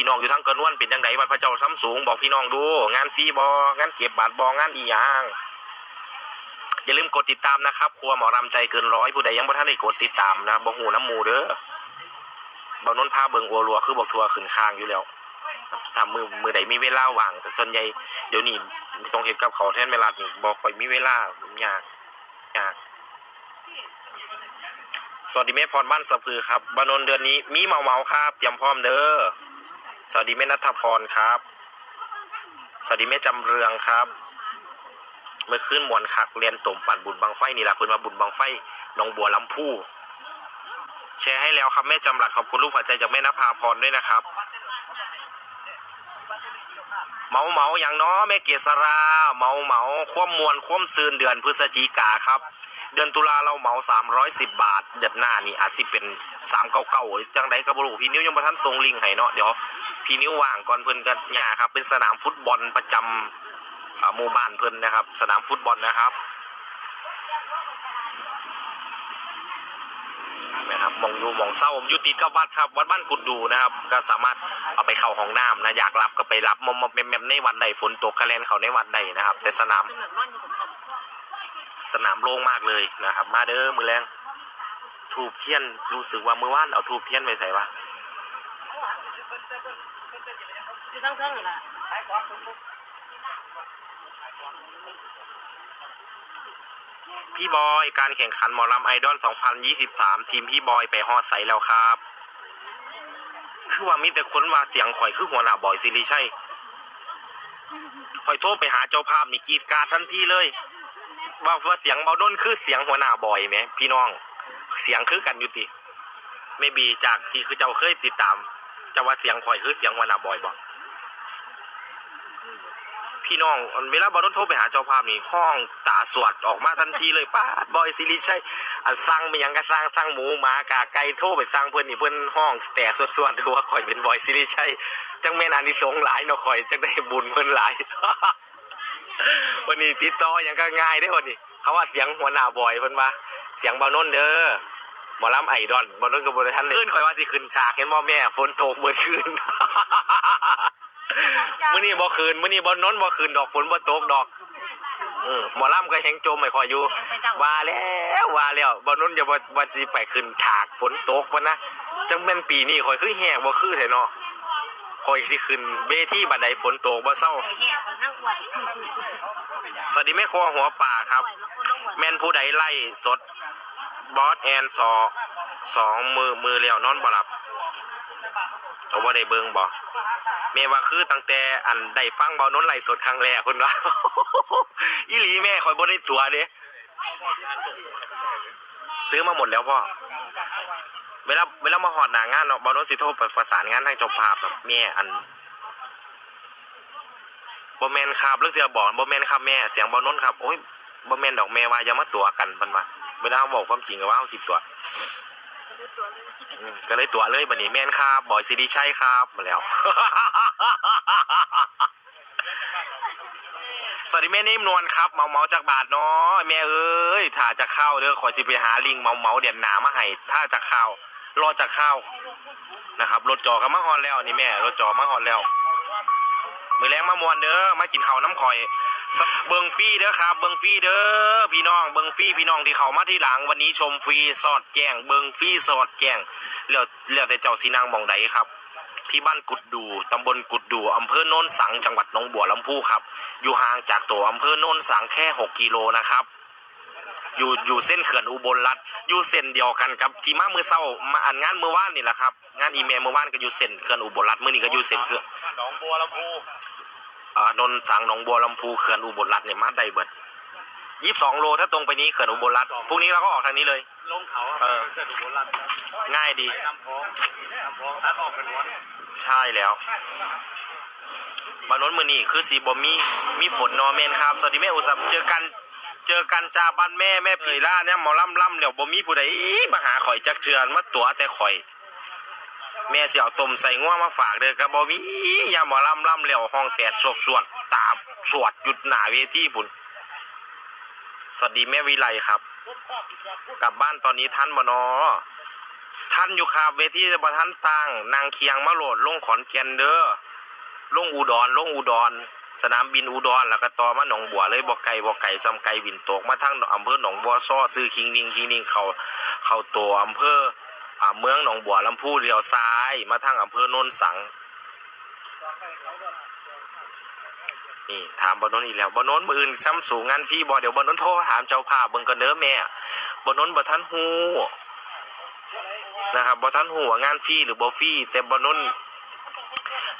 พี่น้องอยู่ทั้งกระนวนเป็นยังไงวัดพระเจ้าซ้ำสูงบอกพี่น้องดู งานฟรีบอกานเก็บบาทบองานอีหยังอย่าลืมกดติดตามนะครับครัวหมอรำใจเกินร้อยผู้ใดยังบ่ทันได้กดติดตามนะบ่หูน้ำมูเด้อบ่นนพาเบิงอัวรัวคือบอกทัวขึ้นค้างอยู่แล้วทำมือมือใดมีเวลาว่างแต่ส่วนใหญ่เดี๋ยวนี้ต้องเห็นกับเขาแทนเวลานี่บอกค่อยมีเวลายากยากสวัสดีแม่พรบ้านสะพือครับบานนเดือนนี้มีเมาเมาครับเตรียมพร้อมเด้อ สวัสดีแม่นัทพรครับ สวัสดีแม่จำเรืองครับ เมื่อคืนมวนคักเรียนตุ่มปั่นบุญบังไฟนี่แหละเพิ่นว่าบุญบังไฟหนองบัวลำพูแชร์ให้แล้วครับแม่จำหลัดขอบคุณลูกหัวใจจากแม่นภาพรด้วยนะครับ เมาเมาอย่างน้อแม่เกษรา เมาเมาความมวลความซืนเดือนพฤศจิกาครับ เดือนตุลาเราเหมา310บบาท เดือนหน้านี่อาจสิเป็น399จังไดก็บ่รู้พี่นิ้วยังบ่ทันส่งลิงก์ให้เนาะเดี๋ยว พี่นิ้วว่างก่อนเพิ่นก็ย่าครับเป็นสนามฟุตบอลประจำหมู่บ้านเพิ่นนะครับ สนามฟุตบอลนะครับนะครับมองอยู่มองเศร้ายู่ติกับวัดครับ วัดบ้านกุดดูนะครับ ก็สามารถเอาไปเข้าห้องน้ำนะอยากรับก็ไปรับมอมๆแมมๆในวันใดฝนตกกระแลนเขาในวันใดนะครับ แต่สนาม สนามโล่งมากเลยนะครับ มาเด้อมือแรงทูบเทียนรู้สึกว่ามือว่านเอาทูบเทียนไปใส่วะ อยู่ทั้งเทิงนี่ล่ะพี่บอยการแข่งขันหมอลำไอดอล 2023 ทีมพี่บอยไปฮอดใสแล้วครับ คือว่ามีแต่คนว่าเสียงข่อยคือหัวหน้าบอยซิริชัยข่อยโทรไปหาเจ้าภาพนี่กรีดการทันทีเลย ว่าว่าเสียงเบาด้นคือเสียงหัวหน้าบอยไหมพี่น้อง เสียงคือกันอยู่ติไม่บีจากที่คือเจ้าเคยติดตามจะว่าเสียงข่อยคือเสียงหัวหน้าบอยบอก พี่น้องเวลาบอลโทรไปหาเจ้าภาพนี่ห้องตาสวดออกมาทันทีเลยป้าบอยซิริชัยอันสั่งไปยังก็สั่งสั่งหมูหมากาไก่โทรไปสั่งเพิ่อนนี่เพิ่อนห้องแตกสวดๆดูว่าข่อยเป็นบอยซิริชัยจังแม่นอานิสงส์หลายเนาะข่อยจังได้บุญเพิ่อนหลายวันนี้ติดต่อยังก็ง่ายได้วันนี้ เขาว่าเสียงหัวหน้าบอยเพิ่นว่าเสียงบาโนนเด้อหมอลำไอดอลเบาโนนกับบริทันเลยขึ้นข่อยว่าสิขึ้นฉากเห็นบ่แม่ฝนตกเบิดคืน มื้อนี้บ่คืนมื้อนี้บ่นนบ่คืนดอกฝนบ่ตกดอกเออหมอลำก็แหงจมไม่ค่อยอยู่ว่าแล้วว่าแล้วบ่นนจะบ่บ่สิไปขึ้นฉากฝนตกปะนะจังแม่นปีนี้ข่อยคือแหกบ่คือแท้เนาะข่อยสิขึ้นเวทีบัดใดฝนตกบ่เศร้าไอ้แห่กันทั้งวันสวัสดีแม่ครัวหัวป่าครับ แม่นผู้ใดไล่สดบอสแอนสอสองมือมือเลี้ยวนอนบ่หลับเขาว่าได้เบิงบ่ แม่ว่าคือตั้งแต่อันได้ฟังเบานนไหลสดครั้งแรกคุณว่าอีหลีแม่คอยบ่ได้ตัวเด้ซื้อมาหมดแล้วพ่อเวลาเวลามาหอดหนางานเนาะเบานนสิโทรไปประสานงานทางเจ้าภาพแบบแม่อันบ่แมนครับเรื่องเสียบอกบ่แมนครับแม่เสียงเบานนครับโอ้ยบ่แมนดอกแม่ว่าอย่ามาตัวกันเพิ่นว่าเวลาบอกความจริงก็ว่าเฮาสิตัว อืมก็เลยตัวเลยบันนี้แม่นครับบอยซีดีใช่ครับมาแล้ว สวัสดีแม่นิ่มนวลครับเมาเมาจากบาทเนาะแม่เอ้ยถ้าจะเข้าเด้อขอสิไปหาลิงเมาเมาเดียนหนามาให้ถ้าจะเข้ารอจะเข้านะครับรถจอก็มาฮอนแล้วนี่แม่รถจอมาฮอนแล้ว มือแรงมามวนเด้อมากินข้าวน้ำข่อย เบิงฟรีเด้อครับ เบิงฟรีเด้อพี่น้อง เบิงฟรีพี่น้องที่เขามาที่หลังวันนี้ชมฟรีสอดแจ้งเบิงฟรีสอดแจ้งแล้วแล้วแต่เจ้าสีนางมองใดครับ ที่บ้านกุดดูตำบลกุดดูอำเภอโนนสังจังหวัดหนองบัวลำพูครับ อยู่ห่างจากตัวอำเภอโนนสังแค่ 6 กิโลนะครับ อยู่อยู่เส้นเขื่อนอุบลรัฐอยู่เส้นเดียวกันครับที่มามือเศร้ามาอันงานมือว่านนี่แหละครับงานอีเมลมือว่านก็อยู่เส้นเขื่อนอุบลรัฐมื้อนี้ก็อยู่เส้นเขื่อนหนองบัวลำพูอ่านนท์สังหนองบัวลำพูเขื่อนอุบลรัฐเนี่ยมาได้เบิดยี่สิบสองโลถ้าตรงไปนี้เขื่อนอุบลรัฐพรุ่งนี้เราก็ออกทางนี้เลย ลงเขาเออเกิดอุบลรัตน์ง่ายดีไปน้ำพองน้ำพองตัดออกเป็นวันใช่แล้วบานนท์มือนี่คือสีบอมีมีฝนเนอแมนครับ สวัสดีแม่อุสัมเจอกัน เจอกันจ้าบ้านแม่แม่เผยล่าเนี่ยหมอล่ำล่ำเดี๋ยวบ่มีผู้ใดมาหาข่อยจักเชือนมาตัวแต่ข่อย แม่เสี่ยวต้มใส่ง่วมาฝากเด้อครับบ่มียาหมอล่ำล่ำแล้วห้องแตดสวดสวดตาสวดหยุดหนาเวทีบุญสวัสดีแม่วิไลครับ กลับบ้านตอนนี้ท่านบ่นอท่านอยู่ครับเวทีบ่ท่านตังนางเคียงมาโหลดลงขอนแก่นเด้อลงอุดรลงอุดร สนามบินอุดรแล้วก็ต่อมาหนองบัวเลยบ่ไกลบ่ไกลซ้ำไกลบินตกมาทางอำเภอหนองบัวซ้อซื้อคิงนิงคิงนิงเขาเขาตัวอำเภออ่าเมืองหนองบัวลำพูเลี้ยวซ้ายมาทางอำเภอโนนสังนี่ถามบอนน์อีกแล้วบอนนท์มืออื่นซ้ำสูงงานพี่บอเดี๋ยวบอนน์โทรถามเจ้าภาพเบิ่งกันเด้อแม่บอนนท์บ่ทันฮู้นะครับบ่ทันฮู้ว่างานฟรีหรือบ่ฟรีแต่บอนน์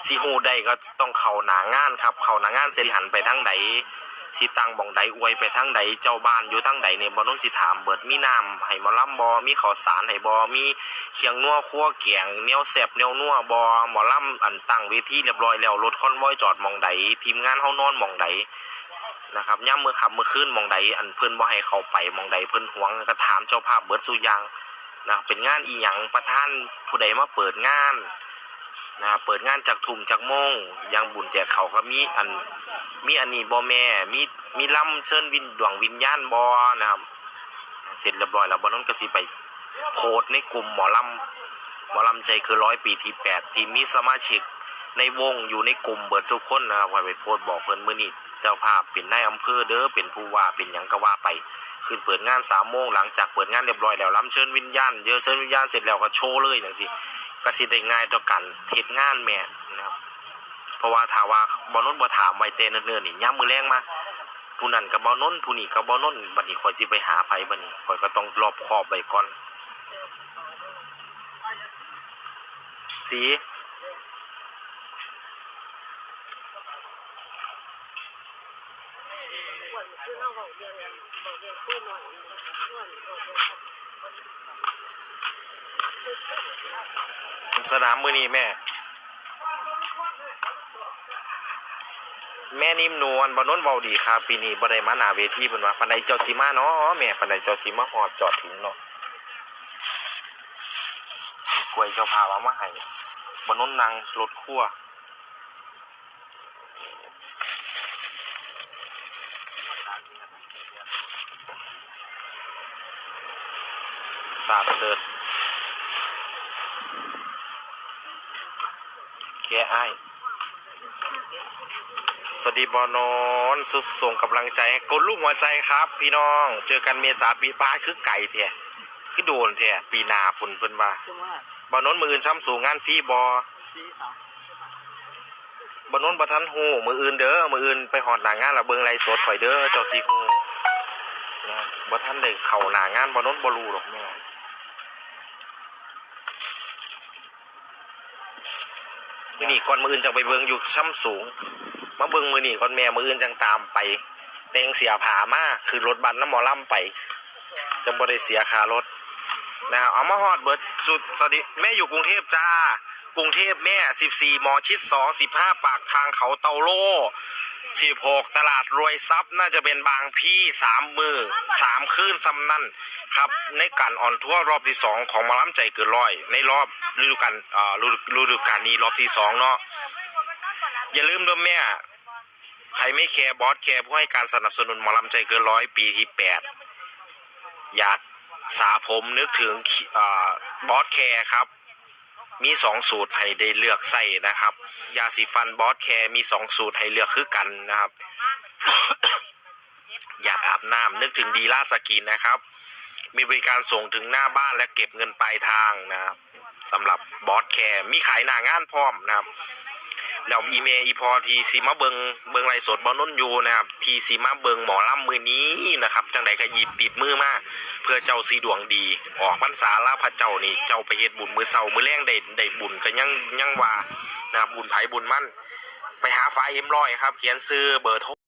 สิฮูได้ก็ต้องเข้าหนางานครับ เข้าหนางานเสร็จหันไปทางใดสิตั้งบองใดอวยไปทางใดเจ้าบ้านอยู่ทางใดเนี่ยบอนนท์สิถามเบิดมีน้ำให้มอลำบ่มีข้าวสารให้บ่มีเคียงนัวคั่วแกงแนวแซ่บแนวนัวบ่หมอลำอันตั้งเวทีเรียบร้อยแล้วรถคอนวอยจอดมองใดทีมงานเฮานอนมองใดนะครับย่ำมือขับมือขึ้นมองใดอันเพิ่อนบ่ให้เข้าไปมองใดเพิ่อนหวงก็ถามเจ้าภาพเบิดสุยางนะเป็นงานอีหยังประธานผู้ใดมาเปิดงาน นะเปิดงานจากทุ่มจากโมงยังบุญแจกเขาก็มีอันมีอันนี้บ่แม่มีมีลำเชิญวิญดวงวิญญาณบ่นะครับเสร็จเรียบร้อยแล้วบ่นั้นก็สิไปโพสในกลุ่มหมอลำหมอลำใจคือร้อยปีที่แปดที่มีสมาชิกในวงอยู่ในกลุ่มเบิดทุกคนนะครับไว้ไปโพสบอกเพิ่อนมื้อนี้เจ้าภาพเป็นนายอำเภอเด้อเป็นผู้ว่าเป็นหยังก็ว่าไปขึ้นเปิดงานสามโมงหลังจากเปิดงานเรียบร้อยแล้วรับเชิญวิญญาณเยอะเชิญวิญญาณเสร็จแล้วก็โชว์เลยจังซี่ ก็สิได้ง่ายต่อกันเฮ็ดงานแม่นะครับเพราะว่าถ้าว่าบ่นนบ่ถามไว้แต่เนินๆนี่ยามมื้อแรงมาผู้นั้นก็บ่นนผู้นี้ก็บ่นนบัดนี้ข่อยสิไปหาไผบัดนี้ข่อยก็ต้องรอบคอบไว้ก่อนสี สนามมือนี้แม่ แม่นิ่มนวลบานนเบาดีครับปีนี้บ่ไดมาหนาเวทีเพิ่นว่าปานใดเจ้าสิมาเนาะแม่ปานใดเจ้าสิมาฮอดจอดถึงเนาะกล้วยเจ้าพาเอามาให้บานนนังรถคั่วสาดเสิร์ แกอ้ายสวัสดีบอนอนสุดส่งกำลังใจกดลูกหัวใจครับ พี่น้อง เจอกันเมษาปีป้าคือไก่แท้คือโดนแท้ปีนาพุ่นเพิ่นว่าบอนนมืออื่นซ้ำสูงงานฟรีบอบอนนบ่ทันฮู้มืออื่นเด้อมืออื่นไปหอดหน้างานล้วเบิงไลฟ์สดข่อยเด้อเจ้าสิฮู้นะบ่ทันได้เข้าหน้างานบอนนบ่รู้หรอกแม่ มือนี่ก่อนมืออื่นจังไปเบิงอยู่ซ้ำสูง มาเบิงมือนี่ก่อนแม่มืออื่นจังตามไป เตงเสียผามาคือรถบัสน้ำหมอลำไปจังบ่ได้เสียคารถนะครับเอามาฮอดเบิดสุดสวัสดีแม่อยู่กรุงเทพจ้ากรุงเทพแม่ 14มอชิด2 15 ปากทางเขาเตาโล 16ตลาดรวยทรัพย์น่าจะเป็นบางพี่สามมือสามคืนซ้ำนั่นครับ ในการอ่อนทั่วรอบที่สองของมาล้ำใจเกินร้อย ในรอบฤดูกาลอ่าฤดูฤดูกาลนี้รอบที่สองเนาะอย่าลืมด้วยแม่ใครไม่แคร์บอสแคร์ผู้ให้การสนับสนุนหมอลำใจเกินร้อยปีที่แปดอยากสาผมนึกถึงอ่าบอสแคร์ครับ มีสองสูตรให้ได้เลือกใส่นะครับ ยาสีฟันบอสแคร์มีสองสูตรให้เลือกคือกันนะครับ อยากอาบน้ำนึกถึงดีล่าสกินนะครับ มีบริการส่งถึงหน้าบ้านและเก็บเงินปลายทางนะครับสำหรับบอสแคร์มีขายหน้างานพร้อมนะครับ แล้วอีเมลอีพอทีซีมาเบิงเบิงไล่สดบอลนุ่นอยู่นะครับทีซีมาเบิงหมอลำมือนี้นะครับจังใดก็หยิบติดมือมาเพื่อเจ้าสีดวงดี ออกพรรษาลาพระเจ้านี่เจ้าไปเฮ็ดบุญมือเสามือแรงได้ได้บุญก็ยังยังว่านะครับบุญไผบุญมั่น ไปหาไฟเอ็มร้อยครับ เขียนซื้อเบอร์โทร